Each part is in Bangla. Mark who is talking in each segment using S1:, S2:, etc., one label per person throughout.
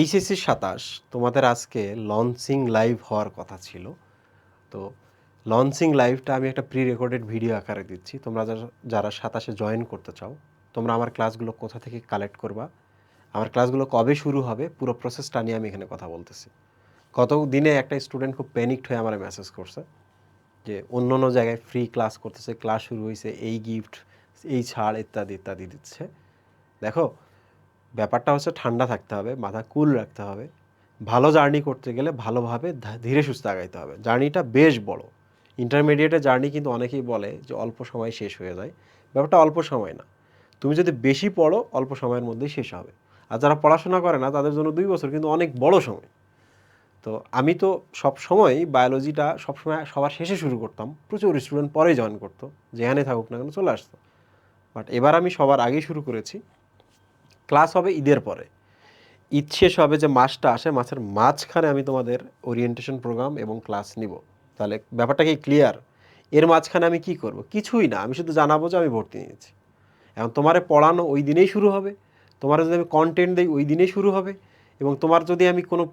S1: এইচএসসি সাতাশ, তোমাদের আজকে লঞ্চিং লাইভ হওয়ার কথা ছিল। তো লঞ্চিং লাইভটা আমি একটা প্রি রেকর্ডেড ভিডিও আকারে দিচ্ছি। তোমরা যারা সাতাশে জয়েন করতে চাও, তোমরা আমার ক্লাসগুলো কোথা থেকে কালেক্ট করবা? আমার ক্লাসগুলো কবে শুরু হবে? পুরো প্রসেসটা নিয়ে আমি এখানে কথা বলতেছি। কত দিনে একটা স্টুডেন্ট খুব প্যানিকড হয়ে আমার মেসেজ করছে যে, অন্য অন্য জায়গায় ফ্রি ক্লাস করতেছে ক্লাস শুরু হয়েছে এই গিফট এই ছাড় ইত্যাদি ইত্যাদি দিচ্ছে। দেখো ব্যাপারটা হচ্ছে ঠান্ডা থাকতে হবে, মাথা কুল রাখতে হবে। ভালো জার্নি করতে গেলে ভালোভাবে ধীরে সুস্থে আগাইতে হবে। জার্নিটা বেশ বড়। ইন্টারমিডিয়েটের জার্নি কিন্তু অনেকেই বলে যে অল্প সময় শেষ হয়ে যায়। ব্যাপারটা অল্প সময় না। তুমি যদি বেশি পড়ো, অল্প সময়ের মধ্যেই শেষ হবে। আর যারা পড়াশোনা করে না, তাদের জন্য দুই বছর কিন্তু অনেক বড় সময়। তো আমি তো সব সময় বায়োলজিটা সবসময় সবার শেষে শুরু করতাম। প্রচুর স্টুডেন্ট পরেই জয়েন করতো। যেখানে থাকুক না কেন চলে আসতো। বাট এবার আমি সবার আগেই শুরু করেছি। ক্লাস হবে ঈদের পরে। ঈদ শেষ হবে যে মাসটা আসে, মাসের মাঝখানে আমি তোমাদের ওরিয়েন্টেশন প্রোগ্রাম এবং ক্লাস নিব। তাহলে ব্যাপারটা কি ক্লিয়ার এর মাঝখানে আমি কি করব? কিছুই না, আমি শুধু জানাব যে আমি ভর্তি নিয়েছি। এখন তোমারে পড়ানো ওই দিনেই শুরু হবে, তোমার যদি আমি কন্টেন্ট দিই ওই দিনেই শুরু হবে, এবং তোমার যদি আমি কোনো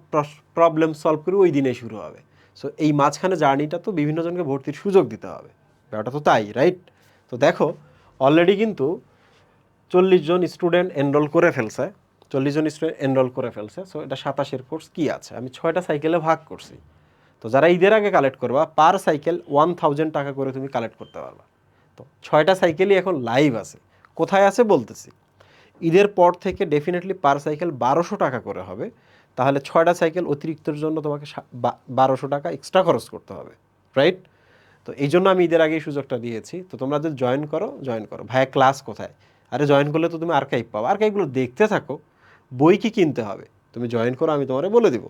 S1: প্রবলেম সলভ করি ওই দিনেই শুরু হবে। সো এই মাঝখানে জার্নিটা তো বিভিন্ন জনকে ভর্তির সুযোগ দিতে হবে। ব্যাপারটা তো তাই রাইট তো দেখো অলরেডি কিন্তু চল্লিশ জন স্টুডেন্ট এনরোল করে ফেলছে। চল্লিশ জন স্টুডেন্ট এনরোল করে ফেলছে। সো এটা সাতাশের কোর্স কি আছে? আমি ছয়টা সাইকেলে ভাগ করছি। তো যারা ঈদের আগে কালেক্ট করবা পার সাইকেল ওয়ান থাউজেন্ড টাকা করে তুমি কালেক্ট করতে পারবা। তো ছয়টা সাইকেলই এখন লাইভ আছে। কোথায় আছে বলতেছি? ঈদের পর থেকে ডেফিনেটলি পার সাইকেল বারোশো টাকা করে হবে। তাহলে ছয়টা সাইকেল অতিরিক্তর জন্য তোমাকে বারোশো টাকা এক্সট্রা খরচ করতে হবে। রাইট তো এই জন্য আমি ঈদের আগেই সুযোগটা দিয়েছি। তো তোমরা যদি জয়েন করো জয়েন করো। ভাইয়া ক্লাস কোথায়? আরে জয়েন করলে তো তুমি আর্কাইভ পাবো আর্কাইভগুলো দেখতে থাকো, বই কি কিনতে হবে? তুমি জয়েন করো, আমি তোমারে বলে দিব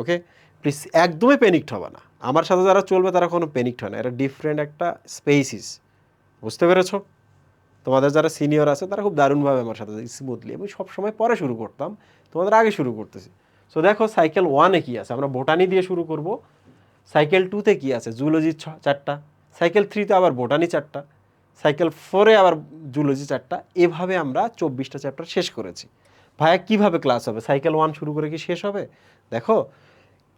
S1: ওকে প্লিজ একদমই প্যানিকড হবে না। আমার সাথে যারা চলবে, তারা কোনো প্যানিকড হয় না। এটা ডিফারেন্ট একটা স্পেসিস বুঝতে পেরেছ? তোমাদের যারা সিনিয়র আছে, তারা খুব দারুণভাবে আমার সাথে স্মুথলি আমি সবসময় পরে শুরু করতাম, তোমাদের আগে শুরু করতেছি। সো দেখো সাইকেল ওয়ানে কি আছে? আমরা বোটানি দিয়ে শুরু করব। সাইকেল টুতে কি আছে? জুলজি চারটা। সাইকেল থ্রিতে আবার বোটানি চারটা। সাইকেল ফোরে আবার জুলজি চারটা, এভাবে আমরা চব্বিশটা চ্যাপ্টার শেষ করেছি। ভাইয়া, কীভাবে ক্লাস হবে? সাইকেল ওয়ান শুরু করে কি শেষ হবে? দেখো,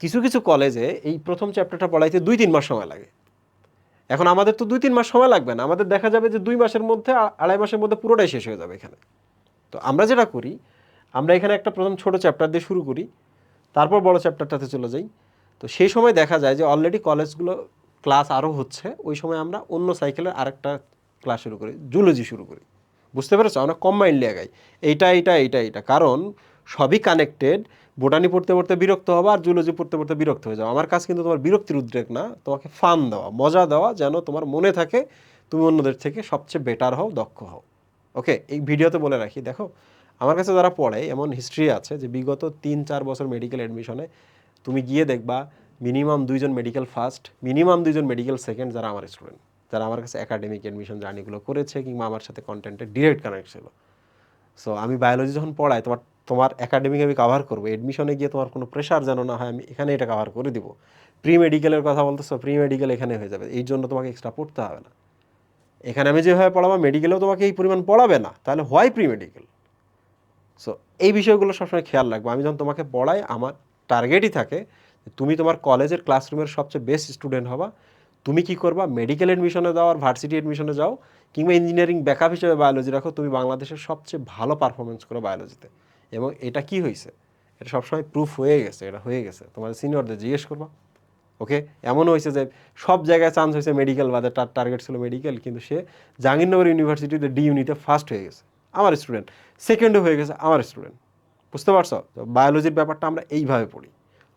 S1: কিছু কিছু কলেজে এই প্রথম চ্যাপ্টারটা পড়াইতে দুই তিন মাস সময় লাগে। এখন আমাদের তো দুই তিন মাস সময় লাগবে না। আমাদের দেখা যাবে যে দুই মাসের মধ্যে আড়াই মাসের মধ্যে পুরোটাই শেষ হয়ে যাবে এখানে। তো আমরা যেটা করি, আমরা এখানে একটা প্রথম ছোট চ্যাপ্টার দিয়ে শুরু করি, তারপর বড় চ্যাপ্টারটাতে চলে যাই। তো সেই সময় দেখা যায় যে অলরেডি কলেজগুলো ক্লাস আরও হচ্ছে, ওই সময় আমরা অন্য সাইকেলের আরেকটা ক্লাস শুরু করি জুলজি শুরু করি। বুঝতে পেরেছ? আমরা কম্বাইন্ডলি আগাই এইটা এইটা এইটা এইটা। কারণ সবই কানেক্টেড বোটানি পড়তে পড়তে বিরক্ত হওয়া আর জুলজি পড়তে পড়তে বিরক্ত হয়ে যাওয়া আমার কাছে কিন্তু তোমার বিরক্তির উদ্রেক না, তোমাকে ফান দেওয়া, মজা দেওয়া, যেন তোমার মনে থাকে তুমি অন্যদের থেকে সবচেয়ে বেটার হও, দক্ষ হও। ওকে এই ভিডিওতে বলে রাখি, দেখো, আমার কাছে যারা পড়ে, এমন হিস্ট্রি আছে যে বিগত তিন, চার বছর মেডিকেল অ্যাডমিশনে তুমি গিয়ে দেখবা মিনিমাম দুইজন মেডিকেল ফার্স্ট মিনিমাম দুইজন মেডিকেল সেকেন্ড যারা আমার স্টুডেন্ট যারা আমার কাছে একাডেমিক অ্যাডমিশন জার্নিগুলো করেছে কিংবা আমার সাথে কন্টেন্টের ডিরেক্ট কানেক্ট ছিল। সো আমি বায়োলজি যখন পড়াই, তোমার তোমার একাডেমিক আমি কাভার করব। এডমিশনে গিয়ে তোমার কোনো প্রেশার যেন না হয়, আমি এখানে এটা কাভার করে দিব। প্রি মেডিকেলের কথা বলতেছো প্রি মেডিকেল এখানে হয়ে যাবে। এই জন্য তোমাকে এক্সট্রা পড়তে হবে না। এখানে আমি যেভাবে পড়াবো মেডিকেলেও তোমাকে এই পরিমাণ পড়াবে না। তাহলে হয় প্রি মেডিকেল সো এই বিষয়গুলো সবসময় খেয়াল রাখব। আমি যখন তোমাকে পড়াই, আমার টার্গেটই থাকে তুমি তোমার কলেজের ক্লাসরুমের সবচেয়ে বেস্ট স্টুডেন্ট হবা। তুমি কি করবা? মেডিকেল এডমিশনে যাও আর ভার্সিটি এডমিশনে যাও কিংবা ইঞ্জিনিয়ারিং ব্যাকআপ হিসেবে বায়োলজি রাখো, তুমি বাংলাদেশের সবচেয়ে ভালো পারফরমেন্স করো বায়োলজিতে এবং এটা কি হয়েছে এটা সবসময় প্রুফ হয়ে গেছে, এটা হয়ে গেছে। তোমার সিনিয়রদের জিজ্ঞেস করবা। ওকে এমনও হয়েছে যে সব জায়গায় চান্স হয়েছে মেডিকেল বাদে, তার টার্গেট ছিল মেডিকেল কিন্তু সে জাহাঙ্গীরনগর ইউনিভার্সিটিতে ডি ইউনিটে ফার্স্ট হয়ে গেছে। আমার স্টুডেন্ট সেকেন্ডও হয়ে গেছে আমার স্টুডেন্ট বুঝতে পারছ? বায়োলজির ব্যাপারটা আমরা এইভাবে পড়ি।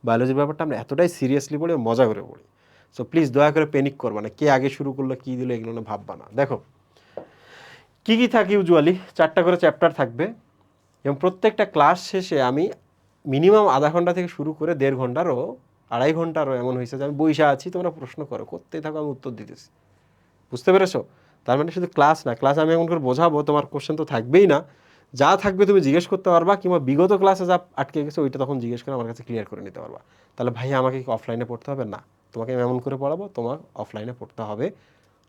S1: বায়োলজির ব্যাপারটা আমরা এতটাই সিরিয়াসলি পড়ি, মজা করে পড়ি। সো প্লিজ দয়া করে প্যানিক করবা না। কে আগে শুরু করল, কী দিল, এগুলো ভাববা না। দেখো, কী কী থাকে ইউজুয়ালি চারটা করে চ্যাপ্টার থাকবে। এবং প্রত্যেকটা ক্লাস শেষে আমি মিনিমাম আধা ঘণ্টা থেকে শুরু করে দেড় ঘন্টারও, আড়াই ঘন্টারও এমন হয়েছে যে আমি বইসা আছি, তোমরা প্রশ্ন করো, করতেই থাকো, আমি উত্তর দিতেছি। বুঝতে পেরেছ? তার মানে শুধু ক্লাস না ক্লাস আমি এমন করে বোঝাবো, তোমার কোশ্চেন তো থাকবেই না। যা থাকবে তুমি জিজ্ঞেস করতে পারবা, কিংবা বিগত ক্লাসে যা আটকে গেছে, ওইটা তখন জিজ্ঞেস করে আমার কাছে ক্লিয়ার করে নিতে পারবা। তাহলে ভাই, আমাকে কি অফলাইনে পড়তে হবে? না। তোমাকে আমি এমন করে পড়াবো, তোমার অফলাইনে পড়তে হবে।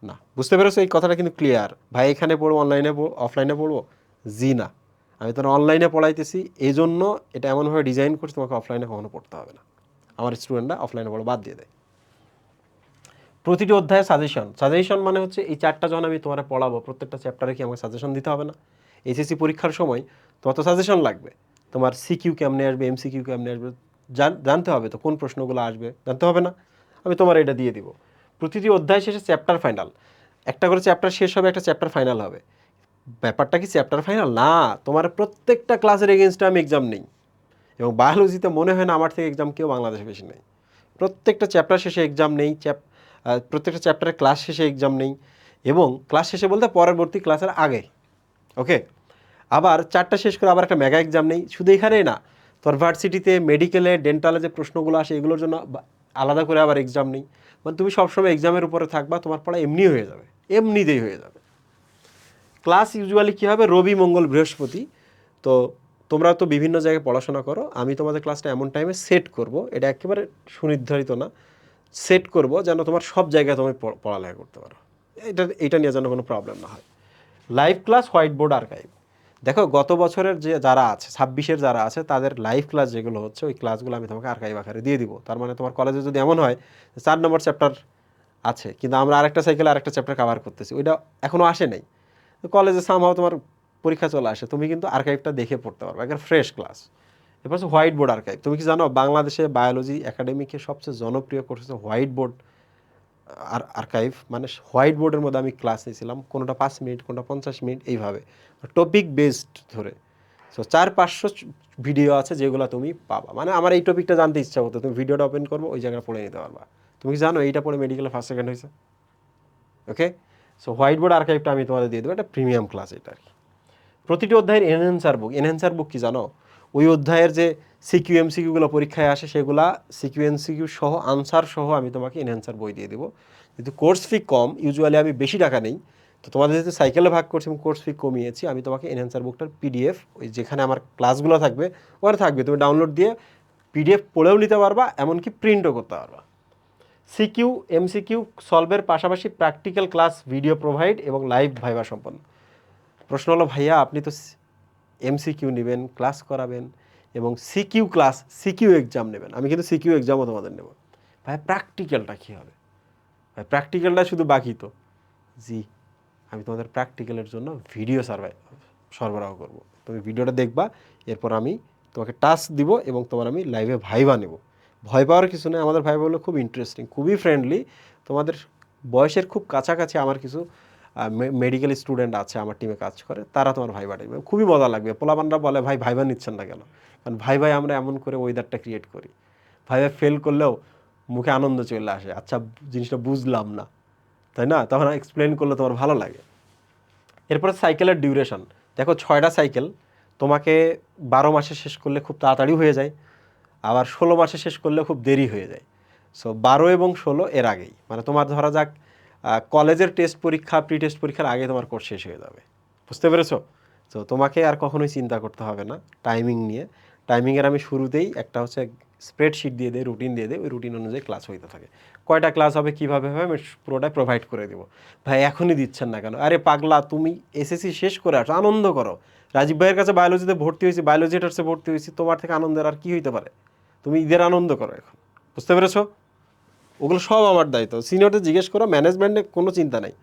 S1: না, বুঝতে পেরেছ? এই কথাটা কিন্তু ক্লিয়ার ভাই, এখানে পড়ব অনলাইনে অফলাইনে পড়ব জি না। আমি তোর অনলাইনে পড়াইতেছি এই জন্য এটা এমনভাবে ডিজাইন করছি, তোমাকে অফলাইনে কখনো পড়তে হবে না। আমার স্টুডেন্টরা অফলাইনে পড়া, বাদ দিয়ে দেয়। প্রতিটি অধ্যায়ে সাজেশন সাজেশন মানে হচ্ছে এই চারটা যখন আমি তোমার পড়াবো, প্রত্যেকটা চ্যাপ্টারে কি আমাকে সাজেশন দিতে হবে না? এসএসসি পরীক্ষার সময় তোমার তো সাজেশন লাগবে। তোমার সিকিউ কেমনে আসবে এমসিকিউ কেমনে আসবে জানতে হবে তো কোন প্রশ্নগুলো আসবে, জানতে হবে না? আমি তোমার এটা দিয়ে দিব। প্রতিটি অধ্যায় শেষে চ্যাপ্টার ফাইনাল একটা করে চ্যাপ্টার শেষ হবে, একটা চ্যাপ্টার ফাইনাল হবে। ব্যাপারটা কি চ্যাপ্টার ফাইনাল না, তোমার প্রত্যেকটা ক্লাসের এগেনস্টে আমি এক্সাম নেই। এবং বায়োলজিতে মনে হয় না আমার থেকে এক্সাম কেউ বাংলাদেশে বেশি নেই। প্রত্যেকটা চ্যাপ্টার শেষে এক্সাম নেই চ্যাপ প্রত্যেকটা চ্যাপ্টারের ক্লাস শেষে এক্সাম নেই। এবং ক্লাস শেষে বলতে পরবর্তী ক্লাসের আগে। ওকে আবার চারটা শেষ করে আবার একটা মেগা এক্সাম নেই। শুধু এখানেই না, তোর ভার্সিটিতে মেডিকেলে ডেন্টালে যে প্রশ্নগুলো আসে, এগুলোর জন্য আলাদা করে আবার এক্সাম নেই। মানে তুমি সবসময় এক্সামের উপরে থাকবা, তোমার পড়া এমনি হয়ে যাবে, এমনিতেই হয়ে যাবে। ক্লাস ইউজুয়ালি কী হবে? রবি, মঙ্গল, বৃহস্পতি। তো তোমরা তো বিভিন্ন জায়গায় পড়াশোনা করো, আমি তোমাদের ক্লাসটা এমন টাইমে সেট করব, এটা একেবারে সুনির্ধারিত না। সেট করব যেন তোমার সব জায়গায় তুমি পড়- পড়ালেখা করতে পারো। এটা এটা নিয়ে যেন কোনো প্রবলেম না হয়। Live class white board archive দেখো, গত বছরের যে যারা আছে, ছাব্বিশের যারা আছে, তাদের লাইভ ক্লাস যেগুলো হচ্ছে, ওই ক্লাসগুলো আমি তোমাকে আর্কাইভ আকারে দিয়ে দিব। তার মানে তোমার কলেজে যদি এমন হয়, চার নম্বর চ্যাপ্টার আছে, কিন্তু আমরা আরেকটা সাইকেলে আরেকটা চ্যাপ্টার কভার করতেছি, ওইটা এখনও আসে নাই। কলেজে সামহাও তোমার পরীক্ষা চলে আসে, তুমি কিন্তু আর্কাইভটা দেখে পড়তে পারবে একটা ফ্রেশ ক্লাস এরপর হোয়াইট বোর্ড আর্কাইভ তুমি কি জানো, বাংলাদেশে বায়োলজি একাডেমিকে সবচেয়ে জনপ্রিয় কোর্স হচ্ছে হোয়াইট বোর্ড আর আর্কাইভ মানে হোয়াইট বোর্ডের মধ্যে আমি ক্লাস নিয়েছিলাম, কোনোটা পাঁচ মিনিট, কোনোটা পঞ্চাশ মিনিট, এইভাবে। টপিক বেসড ধরে। সো চার পাঁচশো ভিডিও আছে যেগুলো তুমি পাবা। মানে আমার এই টপিকটা জানতে ইচ্ছা হতো তুমি ভিডিওটা ওপেন করব, ওই জায়গায় পড়ে নিতে পারবা। তুমি কি জানো, এইটা পড়ে মেডিকেলে ফার্স্ট সেকেন্ড হয়েছে? ওকে সো হোয়াইট বোর্ড আর্কাইভটা আমি তোমাদের দিয়ে দেবো, এটা প্রিমিয়াম ক্লাস এটা আর কি। প্রতিটি অধ্যায়ের এনহেন্সার বুক এনহেন্সার বুক কি জানো? ওই অধ্যায়ের যে সিকিউ এমসিকিউগুলো পরীক্ষায় আসে সেগুলা, সিকিউ, এমসিকিউ সহ আনসার সহ আমি তোমাকে এনহেন্সার বই দিয়ে দেবো। যেহেতু কোর্স ফি কম ইউজুয়ালি আমি বেশি টাকা নেই, তো তোমাদের যেহেতু সাইকেলে ভাগ করছি এবং কোর্স ফি কমিয়েছি, আমি তোমাকে এনহেন্সার বুকটার পিডিএফ ওই যেখানে আমার ক্লাসগুলো থাকবে, ওখানে থাকবে। তুমি ডাউনলোড দিয়ে পিডিএফ পড়েও নিতে পারবা, এমনকি প্রিন্টও করতে পারবা। সিকিউ, এমসিকিউ সলভের পাশাপাশি প্র্যাকটিক্যাল ক্লাস ভিডিও প্রোভাইড এবং লাইভ ভাইবা সম্পন্ন। প্রশ্ন হলো, ভাইয়া, আপনি তো এমসিকিউ নেবেন ক্লাস করাবেন এবং সিকিউ ক্লাস, সিকিউ এক্সাম নেবেন। আমি কিন্তু সিকিউ এক্সামও তোমাদের নেব। ভাই প্র্যাকটিক্যালটা কী হবে? ভাই প্র্যাকটিক্যালটা শুধু বাকি তো। জি, আমি তোমাদের প্র্যাকটিক্যালের জন্য ভিডিও সার্ভাই সরবরাহ করব। তুমি ভিডিওটা দেখবা, এরপর আমি তোমাকে টাস্ক দিব এবং তোমার আমি লাইভে ভাইবা নেব। ভয় পাওয়ার কিছু নেই, আমাদের ভাইবা হলো খুব ইন্টারেস্টিং খুবই ফ্রেন্ডলি তোমাদের বয়সের খুব কাছাকাছি আমার কিছু মেডিকেল স্টুডেন্ট আছে, আমার টিমে কাজ করে, তারা তোমার ভাইবা নেবে খুবই মজা লাগবে। পোলাপানরা বলে, ভাই ভাই ভাইবা নিচ্ছেন না কেন? কারণ ভাই ভাই আমরা এমন করে ওয়েদারটা ক্রিয়েট করি। ভাইবা ফেল করলেও মুখে আনন্দ চলে আসে। আচ্ছা জিনিসটা বুঝলাম না। তাই না? তখন এক্সপ্লেন করলে তোমার ভালো লাগে। এরপরে সাইকেলের ডিউরেশন দেখো, ছয়টা সাইকেল তোমাকে বারো মাসে শেষ করলে খুব তাড়াতাড়ি হয়ে যায়। আবার ষোলো মাসে শেষ করলে খুব দেরি হয়ে যায়। সো বারো এবং ষোলো এর আগেই। মানে তোমার ধরা যাক কলেজের টেস্ট পরীক্ষা প্রি টেস্ট পরীক্ষার আগে তোমার কোর্স শেষ হয়ে যাবে। বুঝতে পেরেছ? তো তোমাকে আর কখনোই চিন্তা করতে হবে না টাইমিং নিয়ে। টাইমিংয়ের আমি শুরুতেই একটা হচ্ছে স্প্রেডশিট দিয়ে দেয় রুটিন দিয়ে দেয় ওই রুটিন অনুযায়ী ক্লাস হইতে থাকে। কয়টা ক্লাস হবে, কীভাবে হবে, আমি পুরোটাই প্রোভাইড করে দেবো। ভাই, এখনই দিচ্ছেন না কেন? আরে পাগলা, তুমি এসএসসি শেষ করে আসো, আনন্দ করো। রাজীব ভাইয়ের কাছে বায়োলজিতে ভর্তি হয়েছি বায়োলজি ভর্তি হয়েছি, তোমার থেকে আনন্দের আর কি হইতে পারে? তুমি ঈদের আনন্দ করো এখন। বুঝতে পেরেছ? ওগুলো সব আমার দায়িত্ব। সিনিয়রদের জিজ্ঞেস করো ম্যানেজমেন্টে কোনো চিন্তা নাই।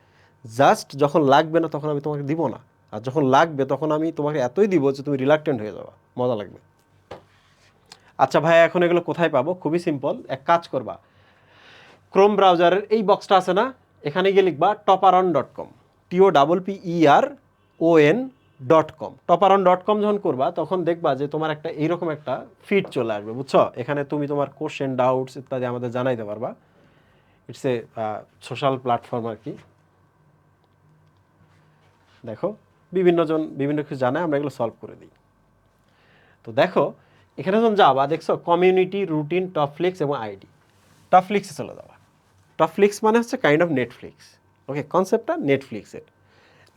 S1: জাস্ট যখন লাগবে না, তখন আমি তোমাকে দিব না। আর যখন লাগবে, তখন আমি তোমাকে এতই দিব যে তুমি রিলাক্টেন্ট হয়ে যাবা। মজা লাগবে। আচ্ছা ভাই, এখন এগুলো কোথায় পাবো? খুবই সিম্পল এক কাজ করবা। ক্রোম ব্রাউজারের এই বক্সটা আছে না? এখানে গিয়ে লিখবা Topperon dot com T O double P E R O N dot com Topperon dot com যখন করবা, তখন দেখবা যে তোমার একটা এইরকম একটা ফিড চলে আসবে, বুঝছ? এখানে তুমি তোমার কোশ্চেন ডাউটস ইত্যাদি আমাদের জানাইতে পারবা। ইটস এ সোশ্যাল প্ল্যাটফর্ম আর কি। দেখো বিভিন্নজন বিভিন্ন কিছু জানায় আমরা এগুলো সলভ করে দিই। তো দেখো, এখানে যখন যাবা, দেখছ কমিউনিটি রুটিন টপফ্লিক্স এবং আইডি টপফ্লিক্সে চলে যাবা। টপফ্লিক্স মানে হচ্ছে কাইন্ড অফ নেটফ্লিক্স ওকে কনসেপ্টটা নেটফ্লিক্সের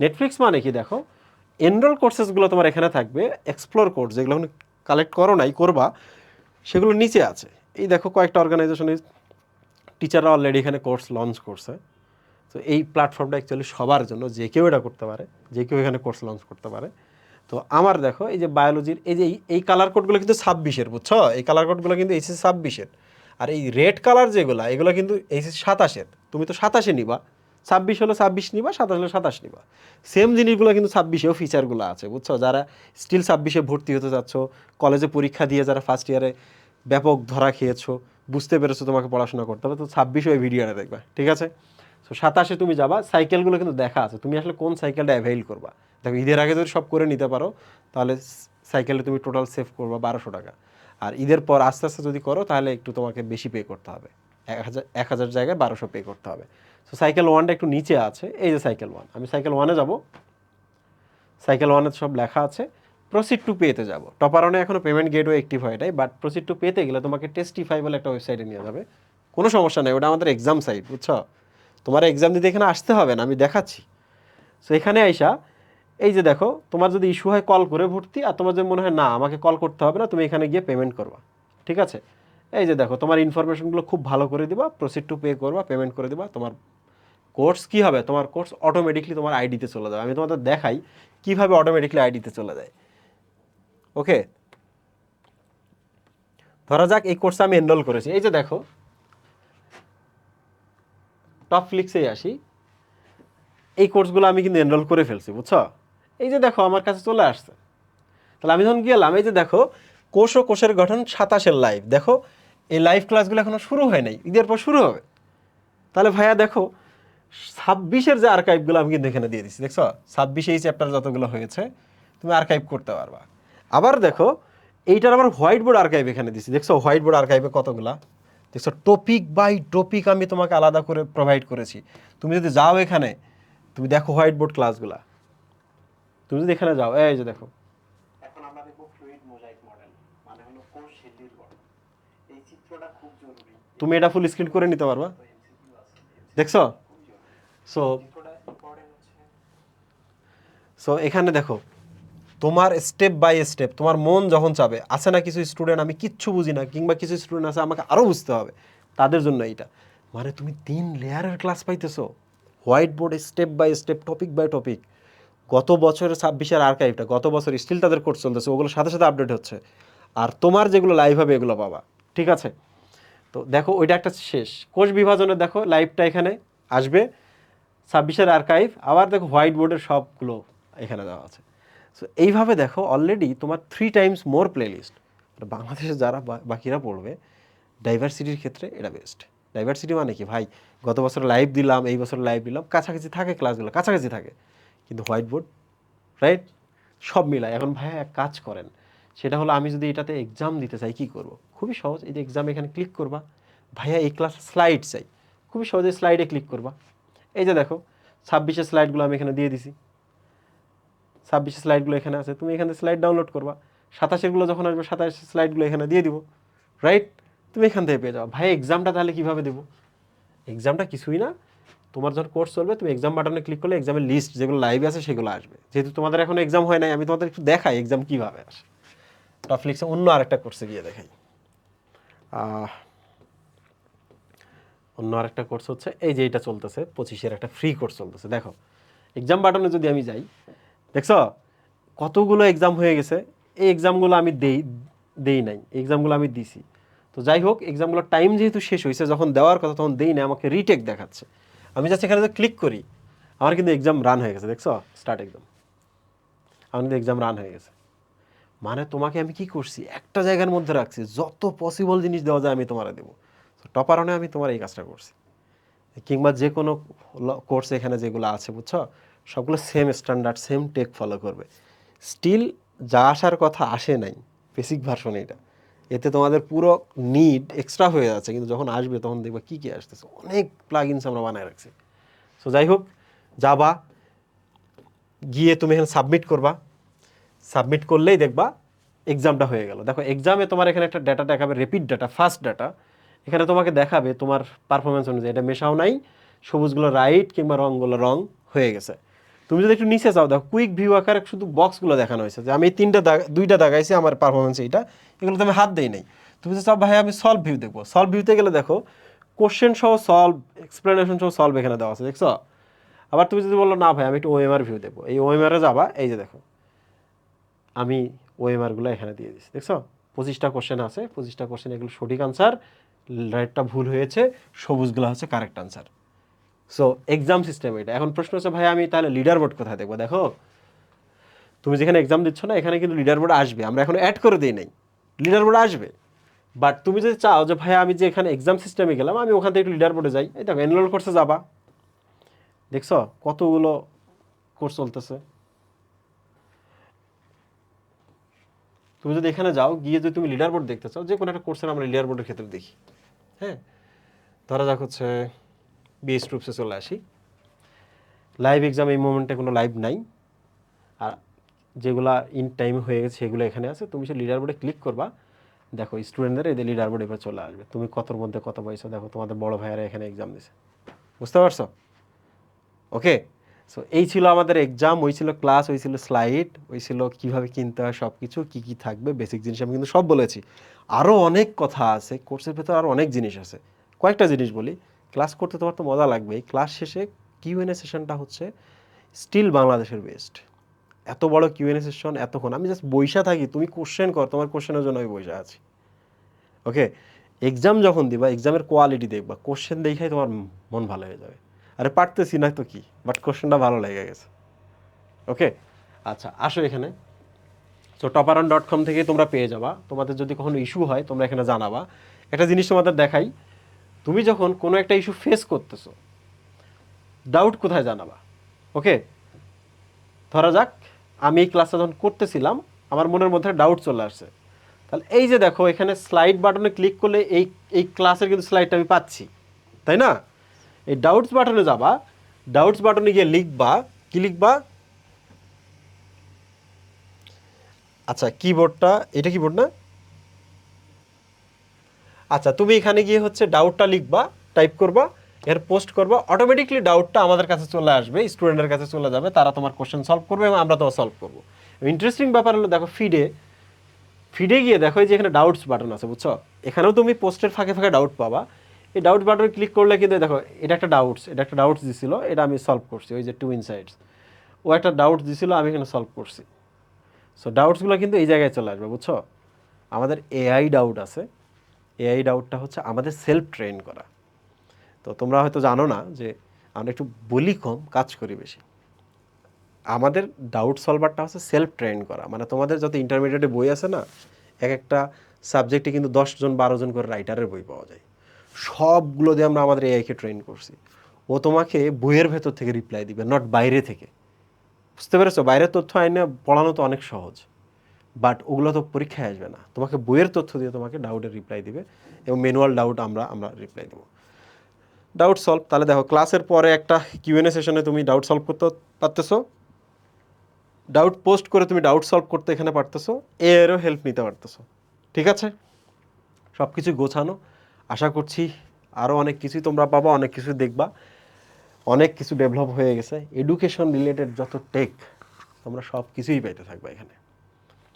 S1: নেটফ্লিক্স মানে কি দেখো এনরোল কোর্সেসগুলো তোমার এখানে থাকবে এক্সপ্লোর কোর্স যেগুলো কালেক্ট করো নাই, করবা, সেগুলো নিচে আছে। এই দেখো কয়েকটা অর্গানাইজেশন টিচাররা অলরেডি এখানে কোর্স লঞ্চ করছে। তো এই প্ল্যাটফর্মটা অ্যাকচুয়ালি সবার জন্য, যে কেউ এটা করতে পারে, যে কেউ এখানে কোর্স লঞ্চ করতে পারে। তো আমার দেখো, এই যে বায়োলজির এই যে এই- কালার কোডগুলো কিন্তু ছাব্বিশের, বুঝছ? এই কালার কোডগুলো কিন্তু এইচএস ছাব্বিশের। আর এই রেড কালার যেগুলো, এগুলো কিন্তু এইচএস সাতাশের। তুমি তো সাতাশে নিবা। ছাব্বিশ হলো ছাব্বিশ নিবা, সাতাশ হলো সাতাশ নিবা। সেম জিনিসগুলো কিন্তু ছাব্বিশেও ফিচারগুলো আছে, বুঝছ? যারা স্টিল ছাব্বিশে ভর্তি হতে যাচ্ছ কলেজে পরীক্ষা দিয়ে যারা ফার্স্ট ইয়ারে ব্যাপক ধরা খেয়েছো, বুঝতে পেরেছ তোমাকে পড়াশোনা করতে হবে, তো ছাব্বিশে ওই ভিডিওটা দেখবা, ঠিক আছে? তো সাতাশে তুমি যাবা সাইকেলগুলো কিন্তু দেখা আছে, তুমি আসলে কোন সাইকেলটা অ্যাভেল করবা? দেখো, ঈদের আগে যদি সব করে নিতে পারো, তাহলে সাইকেলে তুমি টোটাল সেভ করবা বারোশো টাকা। আর ঈদের পর আস্তে আস্তে যদি করো, তাহলে একটু তোমাকে বেশি পে করতে হবে। এক হাজার এক হাজার জায়গায় বারোশো পে করতে হবে। তো সাইকেল ওয়ানটা একটু নিচে আছে। এই যে সাইকেল ওয়ান আমি সাইকেল ওয়ানে যাব। সাইকেল ওয়ানে সব লেখা আছে। প্রসিড টু পেতে যাব। টপারনে এখনও পেমেন্ট গেটওয়ে অ্যাক্টিভ হয় এটাই বাট প্রসিড টু পেতে গেলে তোমাকে টেস্টিফাই বলে একটা ওয়েবসাইটে নিয়ে যাবে। কোনো সমস্যা নেই, ওটা আমাদের এক্সাম সাইট বুঝছ? তোমার এক্সাম দিতে এখানে আসতে হবে না, আমি দেখাচ্ছি। সো এখানে আইসা, এই যে দেখো, তোমার যদি ইস্যু হয় কল করে ভর্তি, আর তোমার যদি মনে হয়, না, আমাকে কল করতে হবে না, তুমি এখানে গিয়ে পেমেন্ট করবা। ঠিক আছে? এই যে দেখো, তোমার ইনফরমেশনগুলো খুব ভালো করে দিবা প্রসিড টু পে করবা পেমেন্ট করে দিবা, তোমার কোর্স কি হবে? তোমার কোর্স অটোমেটিকলি তোমার আইডিতে চলে যাবে। আমি তোমাদের দেখাই কীভাবে অটোমেটিকলি আইডিতে চলে যায়। ওকে? ধরা যাক এই কোর্সে আমি এনরোল করেছি। এই যে দেখো টপ ফ্লিক্সেই আসি। এই কোর্সগুলো আমি কিন্তু এনরোল করে ফেলছি, বুঝছ? এই যে দেখো, আমার কাছে চলে আসছে। তাহলে আমি যখন গেলাম, এই যে দেখো, কোষ ও কোষের গঠন সাতাশের লাইভ দেখো এই লাইভ ক্লাসগুলো এখনও শুরু হয় নাই, ঈদের পর শুরু হবে। তাহলে ভাইয়া দেখো, ছাব্বিশের যে আর্কাইভগুলো আমি কিন্তু এখানে দিয়ে দিচ্ছি দেখছ? ছাব্বিশে এই চ্যাপ্টার যতগুলো হয়েছে, তুমি আর্কাইভ করতে পারবা। আবার দেখো, এইটার আবার হোয়াইট বোর্ড আর্কাইভ এখানে দিচ্ছি দেখছ? হোয়াইট বোর্ড আর্কাইভে কতগুলা? দেখছ টপিক বাই টপিক আমি তোমাকে আলাদা করে প্রোভাইড করেছি। তুমি যদি যাও এখানে, তুমি দেখো হোয়াইট বোর্ড ক্লাসগুলা তুমি যদি এখানে যাও, এই যে দেখো
S2: এখন আমরা দেখব ফ্লুইড মোজাইক মডেল মানে হলো কোষ ঝিল্লির গঠন এই চিত্রটা খুব জরুরি
S1: তুমি এটা ফুল স্ক্রিন করে নিতে পারবা। দেখছ? সো সো এখানে দেখো, তোমার স্টেপ বাই স্টেপ তোমার মন যখন চাবে, আছে না কিছু স্টুডেন্ট আমি কিচ্ছু বুঝি না, কিংবা কিছু স্টুডেন্ট আছে আমাকে আরও বুঝতে হবে, তাদের জন্য এইটা। মানে তুমি তিন লেয়ারের ক্লাস পাইতেছো হোয়াইট বোর্ডে step by step topic by topic গত বছরের ছাব্বিশের আর্কাইভটা গত বছর স্টিল তাদের কোর্স চলতেছে ওগুলো সাথে সাথে আপডেট হচ্ছে। আর তোমার যেগুলো লাইভ হবে, এগুলো পাবা, ঠিক আছে? তো দেখো, ওইটা একটা শেষ। কোষ বিভাজনে দেখো লাইভটা এখানে আসবে। ছাব্বিশের আর্কাইভ আবার দেখো হোয়াইট বোর্ডের সবগুলো এখানে দেওয়া আছে। সো এইভাবে দেখো অলরেডি তোমার থ্রি টাইমস মোর প্লেলিস্ট বাংলাদেশে যারা বাকিরা পড়বে ডাইভার্সিটির ক্ষেত্রে এটা বেস্ট ডাইভার্সিটি মানে কি? ভাই, গত বছর লাইভ দিলাম, এই বছর লাইভ দিলাম, কাছাকাছি থাকে ক্লাসগুলো কাছাকাছি থাকে। কিন্তু হোয়াইট বোর্ড রাইট সব মিলায়। এখন ভাইয়া এক কাজ করেন, সেটা হলো আমি যদি এটাতে এক্সাম দিতে চাই, কী করব? খুবই সহজ। এই যে এক্সাম এখানে ক্লিক করবা। ভাইয়া এই ক্লাস স্লাইড চাই। খুবই সহজে স্লাইডে ক্লিক করবা। এই যে দেখো, ছাব্বিশের স্লাইডগুলো আমি এখানে দিয়ে দিছি। ছাব্বিশের স্লাইডগুলো এখানে আছে। তুমি এখানে স্লাইড ডাউনলোড করবা। সাতাশেরগুলো যখন আসবে, সাতাশের স্লাইডগুলো এখানে দিয়ে দিব। রাইট তুমি এখান থেকে পেয়ে যাও ভাই এক্সামটা তাহলে কীভাবে দেবো? এক্সামটা কিছুই না। তোমার যখন কোর্স চলবে, তুমি এক্সাম বাটনে ক্লিক করলে এক্সামের লিস্ট যেগুলো লাইভে আছে, সেগুলো আসবে। যেহেতু তোমাদের এখন এক্সাম হয় নাই, আমি তোমাদের একটু দেখাই এক্সাম কীভাবে আসে। টফলিক্সে অন্য আরেকটা কোর্সে গিয়ে দেখাই। অন্য আরেকটা কোর্স হচ্ছে, এই যে এটা চলতেছে, পঁচিশের একটা ফ্রি কোর্স চলতেছে। দেখো এক্সাম বাটনে যদি আমি যাই, দেখছ? কতগুলো এক্সাম হয়ে গেছে, এই এক্সামগুলো আমি দেই দেই নাই এক্সামগুলো আমি দিছি। তো যাই হোক এক্সামগুলোর টাইম যেহেতু শেষ হয়েছে, যখন দেওয়ার কথা তখন দেই না, আমাকে রিটেক দেখাচ্ছে। আমি জাস্ট এখানে ক্লিক করি, আমার কিন্তু এক্সাম রান হয়ে গেছে, দেখছ? স্টার্ট এক্সাম আমার কিন্তু এক্সাম রান হয়ে গেছে। মানে তোমাকে আমি কি করছি? একটা জায়গার মধ্যে রাখছি। যত পসিবল জিনিস দেওয়া যায় আমি তোমার দেবো। টপারনে আমি তোমার এই কাজটা করছি। কিংবা যে কোনো কোর্স এখানে যেগুলো আছে, বুঝছ? সবগুলো same standard same take follow করবে। স্টিল যা আসার কথা আসে নাই বেসিক ভার্সন এটা এতে তোমাদের পুরো নিড এক্সট্রা হয়ে যাচ্ছে। কিন্তু যখন আসবে, তখন দেখবা কী কী আসতেছে? অনেক প্লাগিনস আমরা বানায় রাখছি। সো যাই হোক, যাবা, গিয়ে তুমি এখানে সাবমিট করবা। সাবমিট করলেই দেখবা এক্সামটা হয়ে গেল। দেখো এক্সামে তোমার এখানে একটা ডাটা দেখাবে রেপিড ডাটা ফার্স্ট ডাটা এখানে তোমাকে দেখাবে তোমার পারফরমেন্স অনুযায়ী। এটা মেশাও নাই, সবুজগুলো রাইট কিংবা রঙগুলো রং হয়ে গেছে। তুমি যদি একটু নিচে যাও, দেখো কুইক ভিউ আকারে শুধু বক্সগুলো দেখানো হয়েছে। যে আমি তিনটা দুইটা দাগাইছি আমার পারফরমেন্স এইটা। এগুলো তো আমি হাত দেই নাই। তুমি যে চাও, ভাই, আমি সলভ ভিউ দেখব। সলভ ভিউতে গেলে দেখো কোশ্চেন সহ সলভ এক্সপ্লেনেশন সহ সলভ এখানে দেওয়া আছে, দেখছ? আবার তুমি যদি বলো, না, ভাই, আমি একটু ওএমআর ভিউ দেখব। এই ওএমআরে যাবা, এই যে দেখো। আমি ওএমআরগুলো এখানে দিয়ে দিচ্ছি দেখছ? পঁচিশটা কোশ্চেন আছে, পঁচিশটা কোশ্চেন এগুলো সঠিক আনসার রাইটটা ভুল হয়েছে, সবুজগুলো হচ্ছে correct answer so exam system এটা। এখন প্রশ্ন হচ্ছে, ভাই, আমি তাহলে লিডার বোর্ড কোথায় দেখব? দেখো, তুমি যেখানে এক্সাম দিচ্ছ না, এখানে কিন্তু লিডার বোর্ড আসবে। আমরা এখন অ্যাড করে দিই নাই। লিডার বোর্ড আসবে। বাট তুমি যদি চাও যে, ভাই, আমি যে এখানে এক্সাম সিস্টেমে গেলাম, আমি ওখান থেকে একটু লিডার বোর্ডে যাই। এই দেখো এনরোল কোর্সে যাবা। দেখছ, কতগুলো কোর্স চলতেছে? তুমি যদি এখানে যাও, গিয়ে যদি তুমি লিডার বোর্ড দেখতে চাও যে কোনো একটা কোর্সের আমরা লিডার বোর্ডের ক্ষেত্রে দেখি হ্যাঁ? ধরা যাক হচ্ছে বিএস ট্রুপসে চলে আসি। লাইভ এক্সাম এই মোমেন্টে কোনো লাইভ নাই। আর যেগুলা ইন টাইম হয়ে গেছে, সেগুলো এখানে আছে। তুমি সে লিডার বোর্ডে ক্লিক করবা। দেখো স্টুডেন্টদের এদের লিডার বোর্ড এবার চলে আসবে। তুমি কতর মধ্যে কত পাইছো দেখো তোমাদের বড় ভাইয়ারা এখানে এক্সাম দিছে। বুঝতে পারছ? ওকে সো এই ছিল আমাদের এক্সাম ওই ছিল ক্লাস ওই ছিল স্লাইড ওই ছিল কীভাবে কিনতে হয় সব কিছু কী কী থাকবে বেসিক জিনিস আমি কিন্তু সব বলেছি। আরও অনেক কথা আছে কোর্সের ভেতর আরও অনেক জিনিস আছে। কয়েকটা জিনিস বলি। ক্লাস করতে তোমার তো মজা লাগবেই ক্লাস শেষে কিউএনএ সেশনটা হচ্ছে স্টিল বাংলাদেশের বেস্ট এত বড় কিউএনএ সেশন এতক্ষণ। আমি জাস্ট বৈশা থাকি, তুমি কোশ্চেন কর, তোমার কোশ্চেনের জন্য আমি বইসা আছি। ওকে এক্সাম যখন দিবা এক্সামের কোয়ালিটি দেখবা কোশ্চেন দেখাই তোমার মন ভালো হয়ে যাবে। আরে পারতেছি না তো কি? বাট কোশ্চেনটা ভালো লেগে গেছে। ওকে আচ্ছা আসো এখানে। সো টপারন ডট কম থেকে তোমরা পেয়ে যাবা। তোমাদের যদি কখনো ইস্যু হয়, তোমরা এখানে জানাবা। একটা জিনিস তোমাদের দেখাই। তুমি যখন কোনো একটা ইস্যু ফেস করতেছো ডাউট কোথায় জানাবা? ওকে ধরা যাক, আমি এই ক্লাসটা যখন করতেছিলাম, আমার মনের মধ্যে ডাউট চলে আসছে। তাহলে এই যে দেখো, এখানে স্লাইড বাটনে ক্লিক করলে এই এই ক্লাসের কিন্তু স্লাইডটা আমি পাচ্ছি। তাই না? এই ডাউটস বাটনে যাবা ডাউটস বাটনে গিয়ে লিখবা, কি লিখবা? আচ্ছা কিবোর্ডটা এটা কিবোর্ড না? আচ্ছা তুমি এখানে গিয়ে হচ্ছে ডাউটটা লিখবা টাইপ করবা, এর পোস্ট করবা অটোমেটিকলি ডাউটটা আমাদের কাছে চলে আসবে স্টুডেন্টের কাছে চলে যাবে, তারা তোমার কোশ্চেন সলভ করবে এবং আমরা তোমার সলভ করব। ইন্টারেস্টিং ব্যাপার হলো, দেখো ফিডে ফিডে গিয়ে দেখো যে এখানে ডাউটস বাটন আছে, বুঝছ? এখানেও তুমি পোস্টের ফাঁকে ফাঁকে ডাউট পাবা। এই ডাউট বাটনে ক্লিক করলে কিন্তু দেখো, এটা একটা ডাউটস এটা একটা ডাউটস দিছিল, এটা আমি সলভ করছি, ওই যে টু ইনসাইডস ও একটা ডাউট দিছিল, আমি এখানে সলভ করছি। সো ডাউটসগুলো কিন্তু এই জায়গায় চলে আসবে, বুঝছ? আমাদের এআই ডাউট আছে। এআই ডাউটটা হচ্ছে আমাদের সেলফ ট্রেন করা। তো তোমরা হয়তো জানো না যে আমরা একটু বলি কম, কাজ করি বেশি। আমাদের ডাউট সলভারটা হচ্ছে সেলফ ট্রেন করা। মানে তোমাদের যত ইন্টারমিডিয়েটে বই আছে না, এক একটা সাবজেক্টে কিন্তু দশজন বারো জন করে রাইটারের বই পাওয়া যায়। সবগুলো দিয়ে আমরা আমাদের এআইকে ট্রেন করছি। ও তোমাকে বইয়ের ভেতর থেকে রিপ্লাই দিবে নট বাইরে থেকে। বুঝতে পেরেছ? বাইরের তথ্য আইনে পড়ানো তো অনেক সহজ। বাট ওগুলো তো পরীক্ষায় আসবে না। তোমাকে বইয়ের তথ্য দিয়ে তোমাকে ডাউটের রিপ্লাই দিবে এবং ম্যানুয়াল ডাউট আমরা আমরা রিপ্লাই দেবো। ডাউট সলভ তাহলে দেখো ক্লাসের পরে একটা কিউএনএ সেশনে তুমি ডাউট সলভ করতে পারতেছো। ডাউট পোস্ট করে তুমি ডাউট সলভ করতে এখানে পারতেছো। এরও হেল্প নিতে পারতেছো। ঠিক আছে? সব কিছু গোছানো। আশা করছি আরও অনেক কিছুই তোমরা পাবা, অনেক কিছু দেখবা। অনেক কিছু ডেভেলপ হয়ে গেছে। এডুকেশন রিলেটেড যত টেক তোমরা সব কিছুই পাইতে থাকবা এখানে।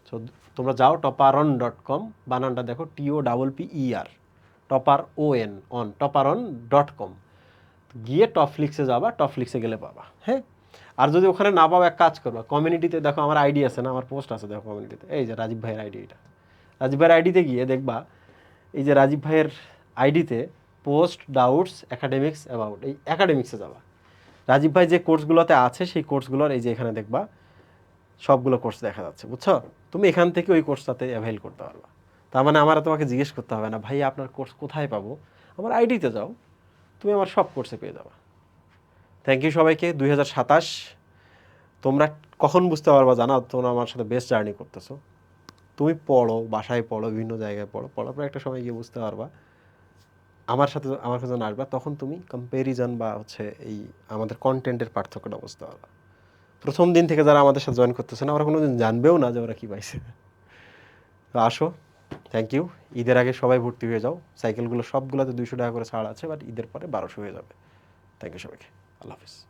S1: সো তোমরা যাও টপারন ডট কম বানানটা দেখো T O double P E R topper O N on Topperon dot com গিয়ে টপফ্লিক্সে যাবা টপফ্লিক্সে গেলে পাবা হ্যাঁ? আর যদি ওখানে না পাও, এক কাজ করবা কমিউনিটিতে দেখো, আমার আইডি আছে না, আমার পোস্ট আছে দেখো কমিউনিটিতে এই যে রাজীব ভাইয়ের আইডি এটা রাজীব ভাইয়ের আইডিতে গিয়ে দেখবা, এই যে রাজীব ভাইয়ের আইডিতে পোস্ট ডাউটস একাডেমিক্স অ্যাবাউট, এই একাডেমিক্সে যাবা। রাজীব ভাই যে কোর্সগুলোতে আছে, সেই কোর্সগুলোর এই যে এখানে দেখবা, সবগুলো কোর্স দেখা যাচ্ছে, বুঝছ? তুমি এখান থেকে ওই কোর্সটাতে অ্যাভেল করতে পারবা। তার মানে আমার তোমাকে জিজ্ঞেস করতে হবে না, ভাই, আপনার কোর্স কোথায় পাবো? আমার আইডিতে যাও, তুমি আমার সব কোর্সে পেয়ে যাবা। থ্যাংক ইউ সবাইকে, দুই হাজার সাতাশ। তোমরা কখন বুঝতে পারবা জানা? তোমরা আমার সাথে বেস্ট জার্নি করতেছো। তুমি পড়ো, বাসায় পড়ো, বিভিন্ন জায়গায় পড়ো, পড়ার পর একটা সময় গিয়ে বুঝতে পারবা। আমার সাথে আমার কাছে যখন আসবা, তখন তুমি কম্পেরিজন বা হচ্ছে এই আমাদের কন্টেন্টের পার্থক্যটা বুঝতে পারবা। প্রথম দিন থেকে যারা আমাদের সাথে জয়েন করতেছে না, ওরা কোনো দিন জানবেও না যে ওরা কী পাইছে। তো আসো থ্যাংক ইউ ঈদের আগে সবাই ভর্তি হয়ে যাও। সাইকেলগুলো সবগুলোতে দুইশো টাকা করে ছাড় আছে বাট ঈদের পরে বারোশো হয়ে যাবে। থ্যাংক ইউ সবাইকে। আল্লাহ হাফিজ।